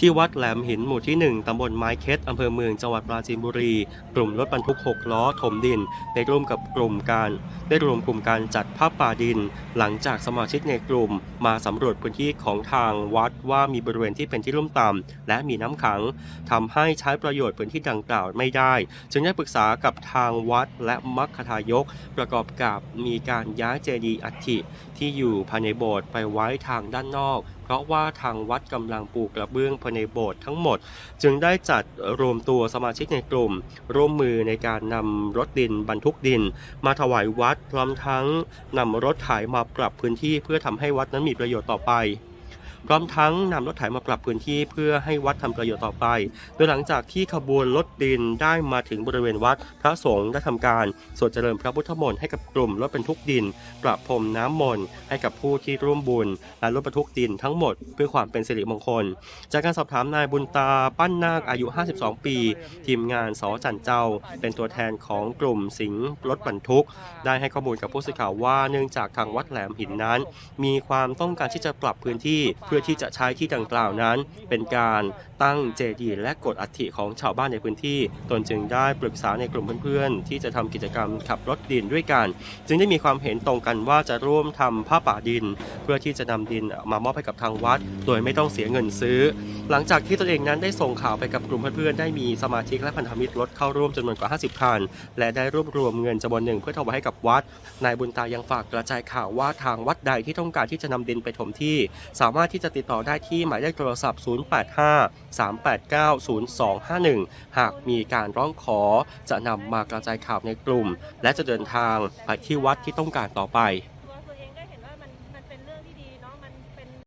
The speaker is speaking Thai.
ที่วัดแหลมหินหมู่ที่ 1 ตำบลไม้เค็ดอำเภอเมือง จังหวัดปราจีนบุรี กลุ่มรถบรรทุก 6 ล้อถมดิน ได้ร่วมกับกลุ่มการ ได้รวมกลุ่มการจัดผ้าป่าดิน หลังจากสมาชิกในกลุ่ม มาสำรวจพื้นที่ของทางวัดว่ามีบริเวณที่เป็นที่ลุ่มต่ำและมีน้ำขังทำให้ใช้ประโยชน์พื้นที่ดังกล่าวไม่ได้ จึงได้ปรึกษากับทางวัดและมัคคทายก ประกอบกับมีการย้ายเจดีย์อัฐิที่อยู่ภายในโบสถ์ไปไว้ทางด้านนอก เพราะว่าทางวัดกำลังปลูกกระเบื้องภายในโบสถ์ทั้งหมด จึงได้จัดรวมตัวสมาชิกในกลุ่ม ร่วมมือในการนำรถดินบรรทุกดิน มาถวายวัดพร้อมทั้งนำรถไถมาปรับพื้นที่เพื่อทำให้วัดนั้นมีประโยชน์ต่อไป พร้อมทั้งนำรถไถมาปรับพื้นที่เพื่อให้วัดทำประโยชน์ต่อไป โดยหลังจากที่ขบวนรถดินได้มาถึงบริเวณวัด พระสงฆ์ได้ทำการสวดเจริญพระพุทธมนต์ให้กับกลุ่มรถบรรทุกดิน ประพรมน้ำมนต์ให้กับผู้ที่ร่วมบุญและรถบรรทุกดินทั้งหมดเพื่อความเป็นสิริมงคล จากการสอบถามนายบุญตาปั้นนาคอายุ 52 ปี ทีมงานสอจันเจ้า เป็นตัวแทนของกลุ่มสิงห์รถบรรทุก ได้ให้ข้อมูลกับผู้สื่อข่าวว่าเนื่องจากทางวัดแหลมหินนั้น มีความต้องการที่จะปรับพื้นที่เพื่อที่จะใช้ที่ดังกล่าวนั้น เป็นการตั้งเจดีย์และกดอัฐิของชาวบ้านในพื้นที่ ตนจึงได้ปรึกษาในกลุ่มเพื่อนๆ ที่จะทำกิจกรรมขับรถดินด้วยกัน จึงได้มีความเห็นตรงกันว่าจะร่วมทำผ้าป่าดิน เพื่อที่จะนำดินมามอบให้กับทางวัด โดยไม่ต้องเสียเงินซื้อ หลังจากที่ตนเองนั้นได้ส่งข่าวไปกับกลุ่มเพื่อนๆได้มีสมาชิกและพันธมิตรรถเข้าร่วมจำนวนกว่า 50 คัน และได้รวบรวมเงินจำนวนหนึ่งเพื่อถวายให้กับวัด นายบุญตายังฝากกระจายข่าวว่าทางวัดใดที่ต้องการที่จะนำดินไปถมที่ สามารถที่จะติดต่อได้ที่หมายเลขโทรศัพท์ 085-389-0251 หากมีการร้องขอจะนำมากระจายข่าวในกลุ่ม และจะเดินทางไปที่วัดที่ต้องการต่อไป